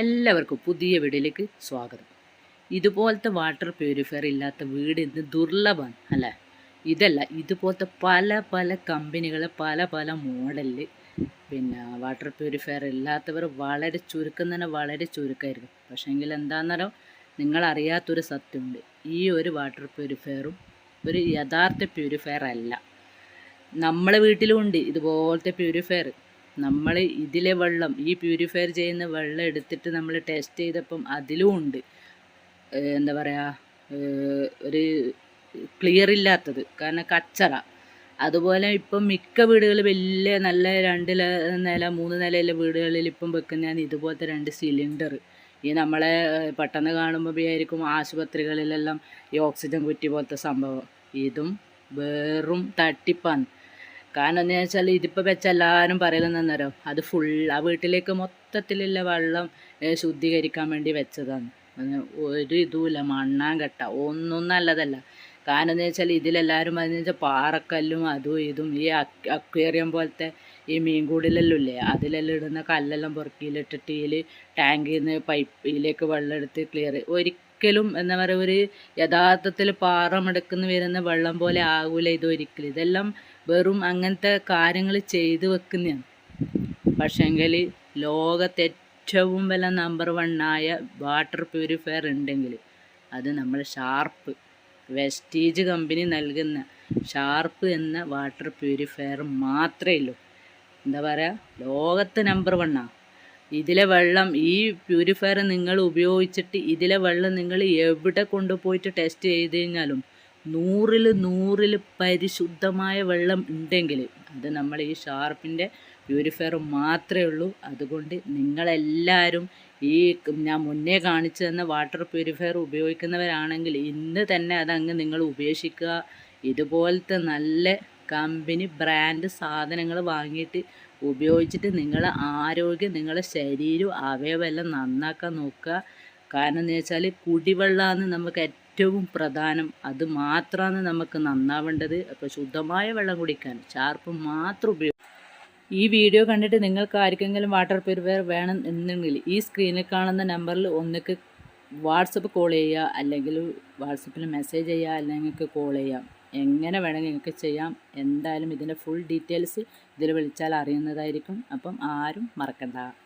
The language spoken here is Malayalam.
എല്ലാവർക്കും പുതിയ വീടിലേക്ക് സ്വാഗതം. ഇതുപോലത്തെ വാട്ടർ പ്യൂരിഫയർ ഇല്ലാത്ത വീട് ഇന്ന് ദുർലഭമാണ് അല്ലേ? ഇതല്ല ഇതുപോലത്തെ പല പല കമ്പനികൾ പല പല മോഡലിൽ പിന്നെ വാട്ടർ പ്യൂരിഫയർ ഇല്ലാത്തവർ വളരെ ചുരുക്കം തന്നെ വളരെ ചുരുക്കമായിരിക്കും പക്ഷേങ്കിൽ എന്താണെന്നോ നിങ്ങളറിയാത്തൊരു സത്യമുണ്ട്. ഈ ഒരു വാട്ടർ പ്യൂരിഫയറും ഒരു യഥാർത്ഥ പ്യൂരിഫയർ അല്ല നമ്മളെ വീട്ടിലും ഉണ്ട് ഇതുപോലത്തെ പ്യൂരിഫയർ. നമ്മൾ ഇതിലെ വെള്ളം ഈ പ്യൂരിഫയർ ചെയ്യുന്ന വെള്ളം എടുത്തിട്ട് നമ്മൾ ടെസ്റ്റ് ചെയ്തപ്പം അതിലും ഉണ്ട്. എന്താ പറയുക ഒരു ക്ലിയർ ഇല്ലാത്തത്. കാരണം കച്ചറ. അതുപോലെ ഇപ്പം മിക്ക വീടുകൾ വലിയ നല്ല രണ്ട് നില മൂന്ന് നിലയിലെ വീടുകളിൽ ഇപ്പം വെക്കുന്നതാണ് ഇതുപോലത്തെ രണ്ട് സിലിണ്ടർ ഈ നമ്മളെ പെട്ടെന്ന് കാണുമ്പോൾ വിചാരിക്കും ആശുപത്രികളിലെല്ലാം ഈ ഓക്സിജൻ കുറ്റി പോലത്തെ സംഭവം. ഇതും വെറും തട്ടിപ്പാണ്. കാരണം എന്താ വെച്ചാൽ ഇതിപ്പോൾ വെച്ച എല്ലാവരും പറയലെന്നോ അത് ഫുൾ ആ വീട്ടിലേക്ക് മൊത്തത്തിലുള്ള വെള്ളം ശുദ്ധീകരിക്കാൻ വേണ്ടി വെച്ചതാണ്. ഒരു ഇതുമില്ല മണ്ണാൻ കെട്ട. ഒന്നും നല്ലതല്ല. കാരണം എന്താ വെച്ചാൽ ഇതിലെല്ലാവരും പറഞ്ഞു വെച്ചാൽ പാറക്കല്ലും അതും ഇതും ഈ അക്വേറിയം പോലത്തെ ഈ മീൻകൂടിലെല്ലാം ഇല്ലേ അതിലെല്ലാം ഇടുന്ന കല്ലെല്ലാം പുറക്കിയിലിട്ടിട്ട് ഇതിൽ ടാങ്കിൽ നിന്ന് പൈപ്പിലേക്ക് വെള്ളം എടുത്ത് ക്ലിയർ ഒരിക്കലും എന്താ പറയുക ഒരു യഥാർത്ഥത്തിൽ പാറമെടുക്കുന്ന വരുന്ന വെള്ളം പോലെ ആകൂല ഇത് ഒരിക്കലും. ഇതെല്ലാം വെറും അങ്ങനത്തെ കാര്യങ്ങൾ ചെയ്തു വെക്കുന്നതാണ്. പക്ഷേങ്കിൽ ലോകത്തെ ഏറ്റവും വില നമ്പർ ആയ വാട്ടർ പ്യൂരിഫയർ ഉണ്ടെങ്കിൽ അത് നമ്മൾ ഷാർപ്പ് വെസ്റ്റീജ് കമ്പനി നൽകുന്ന ഷാർപ്പ് എന്ന വാട്ടർ പ്യൂരിഫയർ മാത്രമേ ഉള്ളൂ. എന്താ പറയുക ലോകത്ത് നമ്പർ വണ്ണാ ഇതിലെ വെള്ളം ഈ പ്യൂരിഫയർ നിങ്ങൾ ഉപയോഗിച്ചിട്ട് ഇതിലെ വെള്ളം നിങ്ങൾ എവിടെ കൊണ്ടുപോയിട്ട് ടെസ്റ്റ് ചെയ്ത് കഴിഞ്ഞാലും നൂറിൽ നൂറിൽ പരിശുദ്ധമായ വെള്ളം ഉണ്ടെങ്കിൽ അത് നമ്മൾ ഈ ഷാർപ്പിന്റെ പ്യൂരിഫയർ മാത്രമേ ഉള്ളൂ. അതുകൊണ്ട് നിങ്ങളെല്ലാവരും ഈ ഞാൻ മുന്നേ കാണിച്ചു തന്ന വാട്ടർ പ്യൂരിഫയർ ഉപയോഗിക്കുന്നവരാണെങ്കിൽ ഇന്ന് തന്നെ അതങ്ങ് നിങ്ങൾ ഉപേക്ഷിക്കുക. ഇതുപോലത്തെ നല്ല കമ്പനി ബ്രാൻഡ് സാധനങ്ങൾ വാങ്ങിയിട്ട് ഉപയോഗിച്ചിട്ട് നിങ്ങളെ ആരോഗ്യം നിങ്ങളെ ശരീരവും അവയവെല്ലാം നന്നാക്കാൻ നോക്കുക. കാരണം എന്ന് വെച്ചാൽ കുടിവെള്ളമാണ് നമുക്ക് ഏറ്റവും പ്രധാനം. അത് മാത്രമാണ് നമുക്ക് നന്നാവേണ്ടത്. അപ്പോൾ ശുദ്ധമായ വെള്ളം കുടിക്കാൻ ചാർപ്പ് മാത്രം ഉപയോഗിക്കും ഈ വീഡിയോ കണ്ടിട്ട് നിങ്ങൾക്ക് ആർക്കെങ്കിലും വാട്ടർ പ്യൂരിഫയർ വേണം എന്നുണ്ടെങ്കിൽ ഈ സ്ക്രീനിൽ കാണുന്ന നമ്പറിൽ ഒന്നിക്ക് വാട്സപ്പ് കോൾ ചെയ്യുക. അല്ലെങ്കിൽ വാട്സപ്പിൽ മെസ്സേജ് ചെയ്യുക. അല്ലെങ്കിൽ കോൾ ചെയ്യാം എങ്ങനെ വേണമെങ്കിൽ നിങ്ങൾക്ക് ചെയ്യാം. എന്തായാലും ഇതിന്റെ ഫുൾ ഡീറ്റെയിൽസ് ഇതിൽ വിളിച്ചാൽ അറിയുന്നതായിരിക്കും. അപ്പം ആരും മറക്കണ്ട.